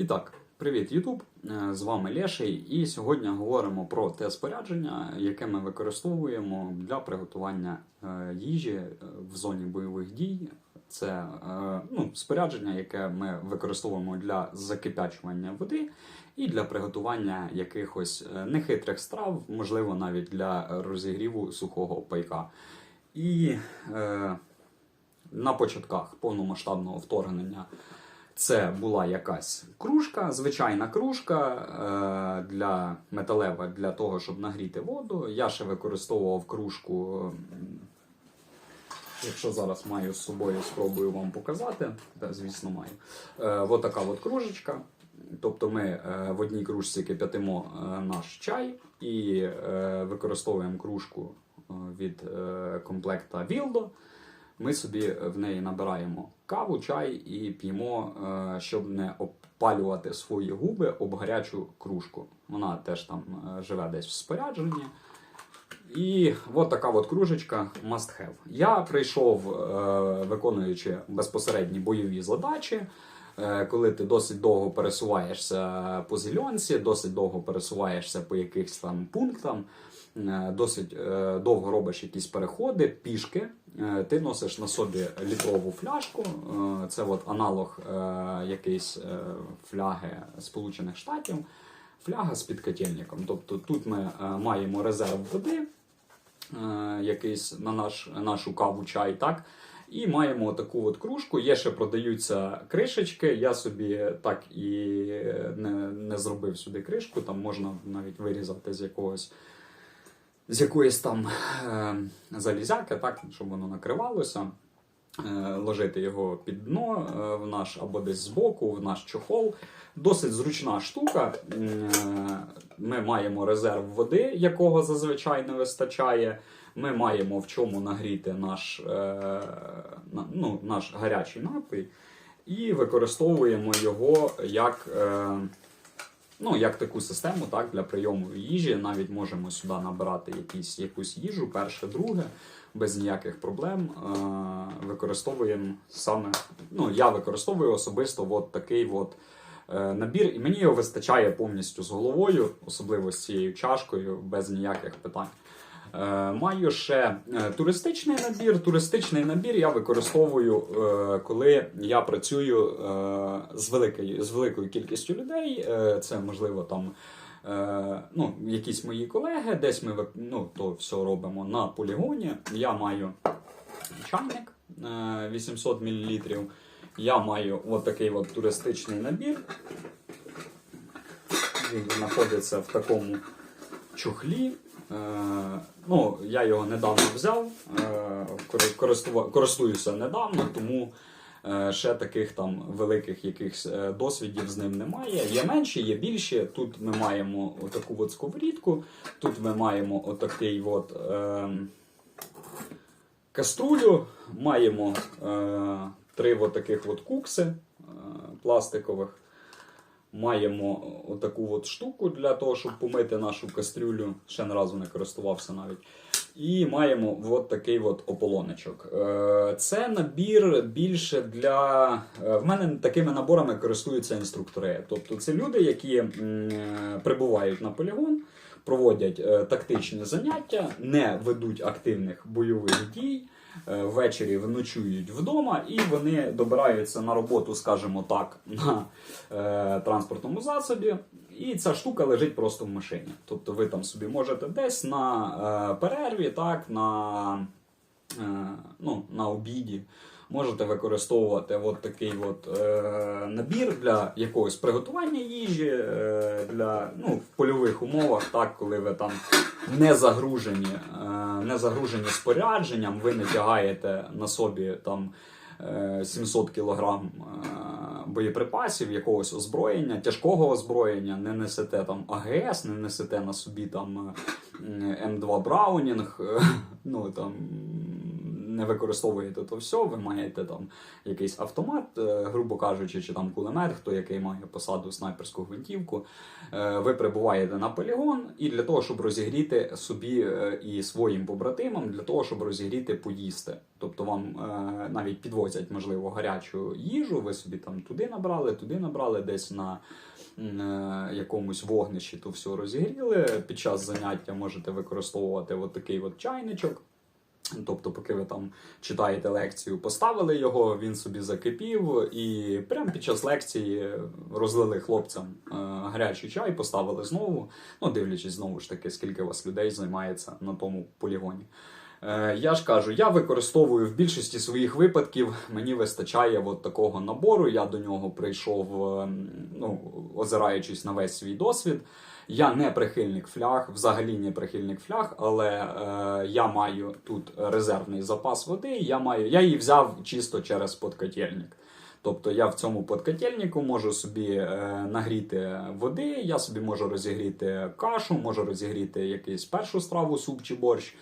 І так, привіт, Ютуб! Е, З вами Леший, і сьогодні говоримо про те спорядження, яке ми використовуємо для приготування е, їжі е, в зоні бойових дій. Це ну, спорядження, яке ми використовуємо для закипячування води і для приготування якихось нехитрих страв, можливо, навіть для розігріву сухого пайка. І е, на початках повномасштабного вторгнення це була якась кружка, звичайна кружка е, для металева для того, щоб нагріти воду. Я ще використовував кружку. Якщо зараз маю з собою, спробую вам показати. Та, звісно, маю. Е, от така от кружечка. Тобто ми е, в одній кружці кип'ятимо наш чай і використовуємо кружку від комплекта Вілдо. Ми собі в неї набираємо каву, чай і п'ємо, е, щоб не обпалювати свої губи об гарячу кружку. Вона теж там е, живе десь в спорядженні. І от така от кружечка must have. Я прийшов, е, виконуючи безпосередні бойові задачі. е, Коли ти досить довго пересуваєшся по зеленці, досить довго пересуваєшся по якихось там пунктам, е, досить е, довго робиш якісь переходи, пішки, е, ти носиш на собі літрову фляжку. е, Це от аналог е, якийсь е, фляги Сполучених Штатів. Фляга з підкотельником. Тобто тут ми е, маємо резерв води, е, якийсь на наш, нашу каву, чай, так. І маємо таку от кружку. Є ще продаються кришечки. Я собі так і не, не зробив сюди кришку. Там можна навіть вирізати з якогось. З якоїсь там е, залізяки, так, щоб воно накривалося, е, ложити його під дно е, в наш або десь збоку, в наш чохол. Досить зручна штука. Е, Ми маємо резерв води, якого зазвичай не вистачає. Ми маємо в чому нагріти наш, е, ну, наш гарячий напій і використовуємо його як, е, ну, як таку систему так, для прийому їжі. Навіть можемо сюди набирати якісь, якусь їжу, перше, друге, без ніяких проблем. Е, використовуємо саме, ну, я використовую особисто от такий от. е, Набір, і мені його вистачає повністю з головою, особливо з цією чашкою, без ніяких питань. Е, Маю ще е, туристичний набір. Туристичний набір я використовую, е, коли я працюю з великою, з великою кількістю людей. Це можливо там. Ну, якісь мої колеги, десь ми ну, то все робимо на полігоні. Я маю чайник е, 800 мл. Я маю от от туристичний набір. Він знаходиться в такому чохлі. Е, ну, я його недавно взяв, е, користуюся недавно, тому е, ще таких там великих якихось досвідів з ним немає. Є менші, є більші. Тут ми маємо отаку от сковорідку, тут ми маємо отакий от. Е, каструлю, маємо е, три от таких от кукси е, пластикових. Маємо отаку от штуку для того, щоб помити нашу кастрюлю. Ще не разу не користувався навіть. І маємо от такий от ополонечок. Е, Це набір більше для. е, В мене такими наборами користуються інструктори. Тобто це люди, які е, прибувають на полігон, проводять е, тактичні заняття, не ведуть активних бойових дій. Е, Ввечері ночують вдома і вони добираються на роботу, скажімо так, на е, транспортному засобі. І ця штука лежить просто в машині. Тобто ви там собі можете десь на е, перерві, так, на, е, ну, на обіді. Можете використовувати от такий от, е, набір для якогось приготування їжі, е, для, ну, в польових умовах, так, коли ви там не загружені, е, не загружені спорядженням, ви не тягаєте на собі там е, 700 кг боєприпасів, якогось озброєння, тяжкого озброєння, не несете там АГС, не несете на собі там е, М2 Браунінг, е, ну там не використовуєте то все, ви маєте там якийсь автомат, е, грубо кажучи, чи там кулемет, хто який має посаду снайперську гвинтівку. Е, Ви прибуваєте на полігон, і для того, щоб розігріти собі е, і своїм побратимам, для того, щоб розігріти поїсти. Тобто вам навіть підвозять, можливо, гарячу їжу, ви собі там туди набрали, туди набрали, десь на якомусь вогнищі то все розігріли. Під час заняття можете використовувати от такий от чайничок. Тобто, поки ви там читаєте лекцію, поставили його, він собі закипів, і прямо під час лекції розлили хлопцям е, гарячий чай, поставили знову. Ну, дивлячись знову ж таки, скільки у вас людей займається на тому полігоні. Е, Я ж кажу, я використовую в більшості своїх випадків, мені вистачає от такого набору. Я до нього прийшов, е, ну, озираючись на весь свій досвід. Я не прихильник фляг, взагалі не прихильник фляг, але е, я маю тут резервний запас води. Я маю, я її взяв чисто через подкотельник. Тобто я в цьому подкотельнику можу собі е, нагріти води, я собі можу розігріти кашу, можу розігріти якийсь першу страву, суп чи борщ.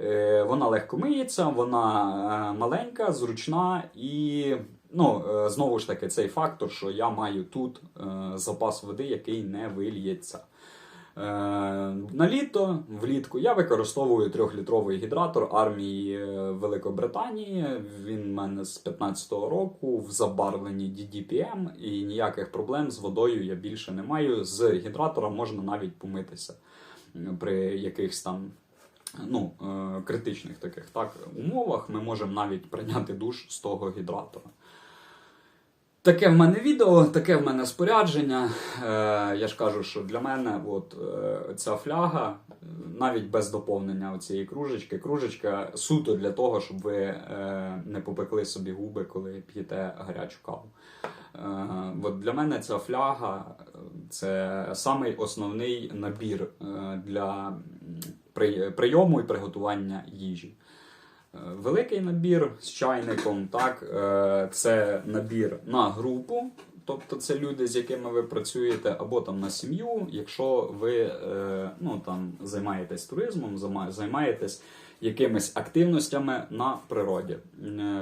Е, вона легко миється, вона е, маленька, зручна і ну, е, знову ж таки цей фактор, що я маю тут е, запас води, який не вильється. Е, На літо, влітку я використовую трьохлітровий гідратор армії е, Великобританії. Він в мене з 15-го року в забарвленні DDPM, і ніяких проблем з водою я більше не маю. З гідратора можна навіть помитися при якихось там ну, е, критичних таких так, умовах. Ми можемо навіть прийняти душ з того гідратора. Таке в мене відео, таке в мене спорядження. Е, я ж кажу, що для мене от, е, ця фляга, е, навіть без доповнення цієї кружечки, кружечка суто для того, щоб ви е, не попекли собі губи, коли п'єте гарячу каву. Е, от для мене ця фляга це самий основний набір е, для прийому і приготування їжі. Е, Великий набір з чайником, так, е, це набір на групу, тобто це люди, з якими ви працюєте, або там на сім'ю, якщо ви е, ну, там, займаєтесь туризмом, займа- займаєтесь якимись активностями на природі.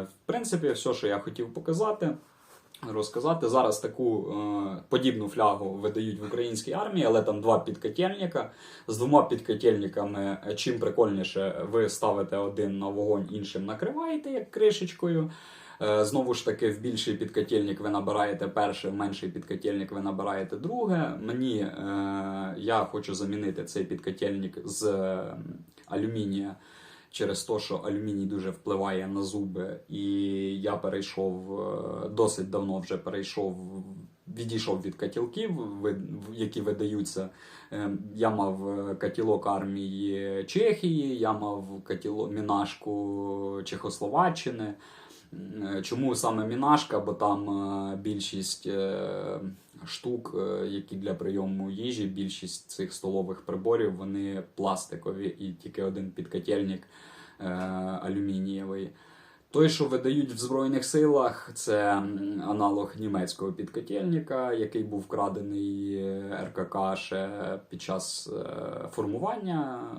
В принципі, все, що я хотів показати. Розказати зараз таку е, подібну флягу видають в українській армії, але там два підкотельника. З двома підкотельниками, е, чим прикольніше, ви ставите один на вогонь, іншим накриваєте як кришечкою. Е, Знову ж таки, в більший підкотельник ви набираєте перше, в менший підкотельник ви набираєте друге. Мені е, я хочу замінити цей підкотельник з е, алюмінія через те, що алюміній дуже впливає на зуби, і я перейшов е, досить давно вже перейшов, відійшов від катілків, які видаються. Е, Я мав катілок армії Чехії, я мав катіло мінашку Чехословаччини. Е, Чому саме мінашка? Бо там е, більшість е, штук, які для прийому їжі, більшість цих столових приборів, вони пластикові, і тільки один підкотельник алюмінієвий. Той, що видають в Збройних силах, це аналог німецького підкотельника, який був вкрадений РКК ще під час формування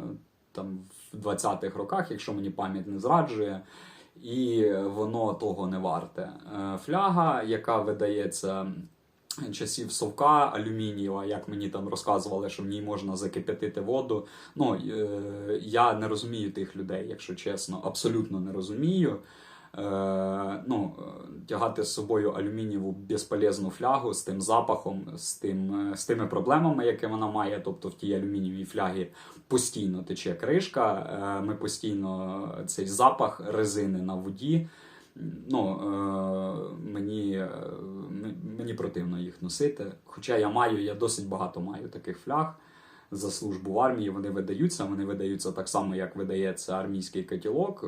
там, в 20-х роках, якщо мені пам'ять не зраджує. І воно того не варте. Е, Фляга, яка видається часів совка алюмінієва, як мені там розказували, що в ній можна закип'ятити воду. Ну, е, я не розумію тих людей, якщо чесно, абсолютно не розумію. Е, ну, тягати з собою алюмінієву безполезну флягу з тим запахом, з, тим, е, з тими проблемами, які вона має. Тобто в тій алюмінієвій флягі постійно тече кришка, е, ми постійно цей запах резини на воді. Ну, мені, мені противно їх носити. Хоча я маю, я досить багато маю таких фляг за службу в армії. Вони видаються. Вони видаються так само, як видається армійський котілок. Е,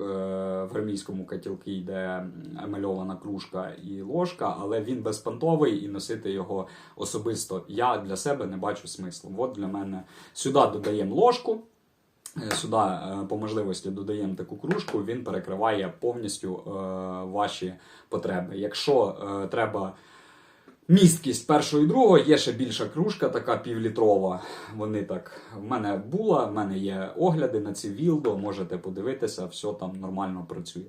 В армійському котілки йде емальована кружка і ложка, але він безпонтовий і носити його особисто я для себе не бачу смислу. От для мене сюди додаємо ложку. Е, Сюди е, по можливості додаємо таку кружку, він перекриває повністю е, ваші потреби. Якщо е, треба Місткість першого і другого є ще більша кружка, така півлітрова. Вони так в мене була, в мене є огляди на ці вілдо, можете подивитися, все там нормально працює.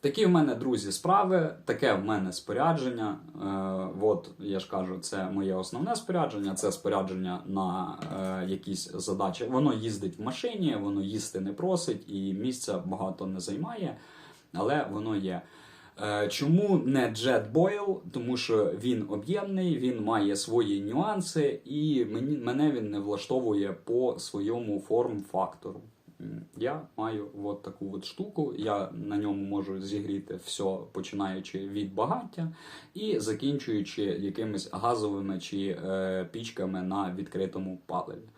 Такі в мене, друзі, справи, таке в мене спорядження. Е, от, я ж кажу, це моє основне спорядження, це спорядження на е, якісь задачі. Воно їздить в машині, воно їсти не просить і місця багато не займає, але воно є. Е, Чому не JetBoil? Тому що він об'ємний, він має свої нюанси, і мені, мене він не влаштовує по своєму форм-фактору. Я маю от таку от штуку. Я на ньому можу зігріти все, починаючи від багаття і закінчуючи якимись газовими чи е, пічками на відкритому паливі.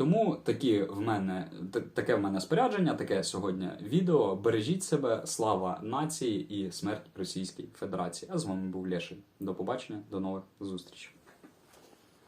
Тому такі в мене таке в мене спорядження, таке сьогодні відео. Бережіть себе, слава нації і смерть Російській Федерації. А з вами був Леший. До побачення, до нових зустрічей.